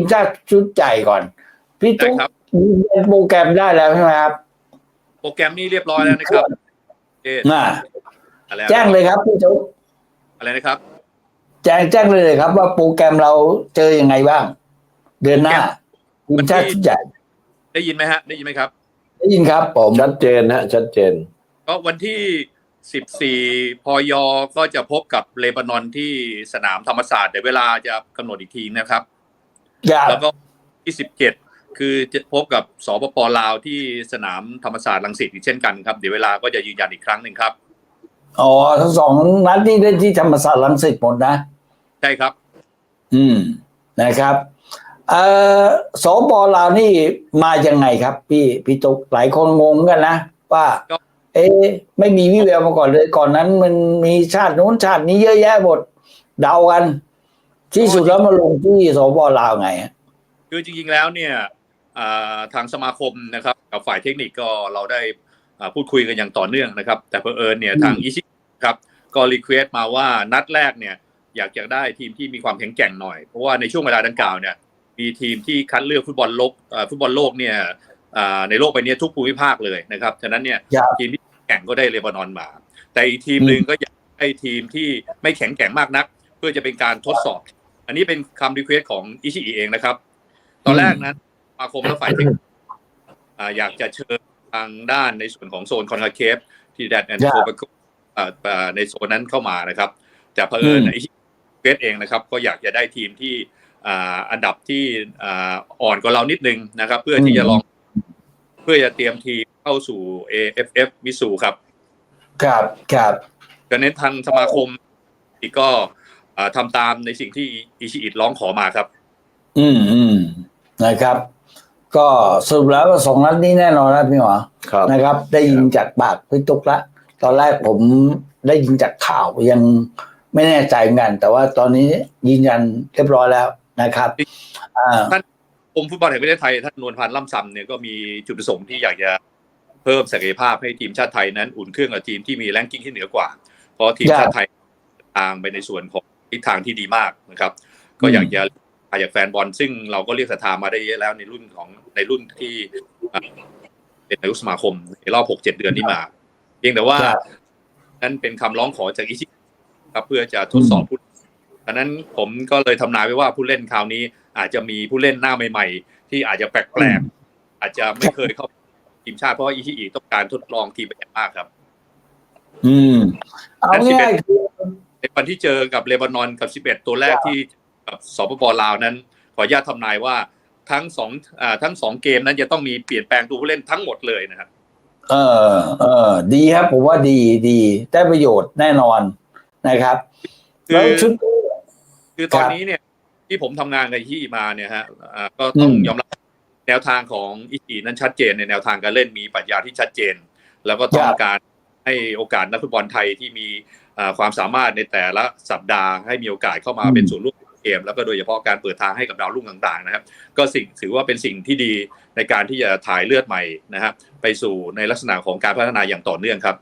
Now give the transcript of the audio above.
ทีมชาติชุดใหญ่ก่อน พี่ได้ตุ๊กครับโปรแกรมได้แล้วใช่ไหมครับโปรแกรมนี้เรียบร้อยแล้วนะครับเอ๊ะน่าอะไรแจ้งเลยครับพี่ตุ๊กอะไรนะครับ แจ้งแจ้งเลยครับ ว่าโปรแกรมเราเจอยังไงบ้าง เดือนหน้าทีมชาติชุดใหญ่ได้ยินไหมฮะ ได้ยินไหมครับ ได้ยินครับผมชัดเจนฮะชัดเจน ก็วันที่ 14 พย ก็จะพบกับเลบานอนที่สนามธรรมศาสตร์เดี๋ยวเวลาจะกำหนดอีกทีนะครับครับ แล้วก็ที่17คือจะพบกับสปปลาวที่สนามธรรมศาสตร์ลังสิตอีกเช่นกันครับ เดี๋ยวเวลาก็จะยืนยันอีกครั้งหนึ่งครับ อ๋อทั้งสองนัดนี่ได้ที่ธรรมศาสตร์ลังสิตหมดนะ ใช่ครับ อืมนะครับเอ่อสปลาวนี่มายังไงครับ พี่พี่ตุ๊กหลายคนงงกันนะว่าก็เอ๊ะไม่มีวิแววมาก่อนเลย ก่อนนั้นมันมีชาตินู้นชาตินี้เยอะแยะหมดเดากัน ที่สุดแล้วมาลงที่สปลาวไงฮะคือจริงๆแล้วเนี่ยอ่าทางสมาคมนะครับกับฝ่ายเทคนิคก็เราได้อ่าพูดคุยกันอย่างต่อเนื่องนะครับ แต่เพอเอิญเนี่ยทางอิชิครับก็รีเควสต์มาว่านัดแรกเนี่ยอยากจะได้ทีมที่มีความแข็งแกร่งหน่อย เพราะว่าในช่วงเวลาดังกล่าวเนี่ยมีทีมที่คัดเลือกฟุตบอลโลกอ่าฟุตบอลโลกเนี่ยอ่าในโลกใบนี้ทุกภูมิภาคเลยนะครับฉะนั้นเนี่ยครับทีมที่แข่งก็ได้เลบานอนมา แต่อีกทีมหนึ่งก็อยากได้ทีมที่ไม่แข็งแกร่งมากนัก เพื่อจะเป็นการทดสอบ อันนี้เป็นคำรีเควสของอิชิอิเองนะครับ ตอนแรกนั้นสมาคมและฝ่ายเทคนิคอ่าอยากจะเชิญทางด้านในส่วนของโซนคอนคาเคฟที่แดดแอนด์ครับโคเปในโซนนั้นเข้ามานะครับ แต่เผอิญอืมไอ้เวสเองนะครับ ก็อยากจะได้ทีมที่อ่าอันดับที่อ่าอ่อนกว่าเรานิดนึงนะครับ เพื่อที่จะลองเพื่อจะเตรียมทีมเข้าสู่ AFF มิสูครับครับครับดังนั้นทางสมาคมอีกก็ อ่าทำตามในสิ่งที่อิชิอิร้องขอมาครับ อืมอืมนะครับ ก็สรุปแล้วว่าสองนัดนี้แน่นอนนะพี่หมอครับนะครับ ได้ยินจากปากพี่ตุ๊กละ ตอนแรกผมได้ยินจากข่าวยังไม่แน่ใจเหมือนกัน แต่ว่าตอนนี้ยืนยันเรียบร้อยแล้วนะครับอ่ากรมฟุตบอลแห่งประเทศไทยท่านนวลพันธ์ล่ำซำเนี่ยก็มีจุดประสงค์ที่อยากจะเพิ่มศักยภาพให้ทีมชาติไทยนั้นอุ่นเครื่องกับทีมที่มีแรงกิ้งที่เหนือกว่า เพราะทีมชาติไทยทางไปในส่วนของ ทิศทางที่ดีมากนะครับ ก็อยากจะอาจากแฟนบอลซึ่งเราก็เรียกศรัทธามาได้เยอะแล้วในรุ่นของในรุ่นที่อะเป็นนายกสมาคมในรอบหกเจ็ดเดือนที่มา เพียงแต่ว่าครับนั้นเป็นคำร้องขอจากอิชิครับเพื่อจะทดสอบผู้ดังนั้นผมก็เลยทำนายไว้ว่าผู้เล่นคราวนี้ อาจจะมีผู้เล่นหน้าใหม่ ๆ ที่อาจจะแปลกๆอาจจะไม่เคยเข้าทีมชาติเพราะว่าอิชิอิต้องการทดลองทีมเป็นอย่างมากครับ อืมเอาง่ายๆคือ ในวันที่เจอกับเลบานอนกับ 11 ตัวแรกที่กับสปปลาวนั้น ขออนุญาตทำนายว่าทั้งสองอ่าทั้งสองเกมนั้นจะต้องมีเปลี่ยนแปลงตัวผู้เล่นทั้งหมดเลยนะครับ เออเออดีครับ ผมว่าดีดีได้ประโยชน์แน่นอนนะครับคืแล้วอชุดคือตอนครับนี้เนี่ย ที่ผมทำงานกับอิชิมาเนี่ยฮะอ่าก็ต้องอืมยอมรับแนวทางของอิชินั้นชัดเจนในแนวทางการเล่นมีปรัชญาที่ชัดเจน แล้วก็ต้องการ ให้โอกาสนักฟุตบอลไทยที่มีอ่าความสามารถในแต่ละสัปดาห์ให้มีโอกาสเข้ามาเป็นส่วนร่วมในเกมแล้วก็โดยเฉพาะการเปิดทางให้กับดาวรุ่งต่างๆนะครับ ก็สิ่งถือว่าเป็นสิ่งที่ดีในการที่จะถ่ายเลือดใหม่นะครับไปสู่ในลักษณะของการพัฒนาอย่างต่อเนื่องครับ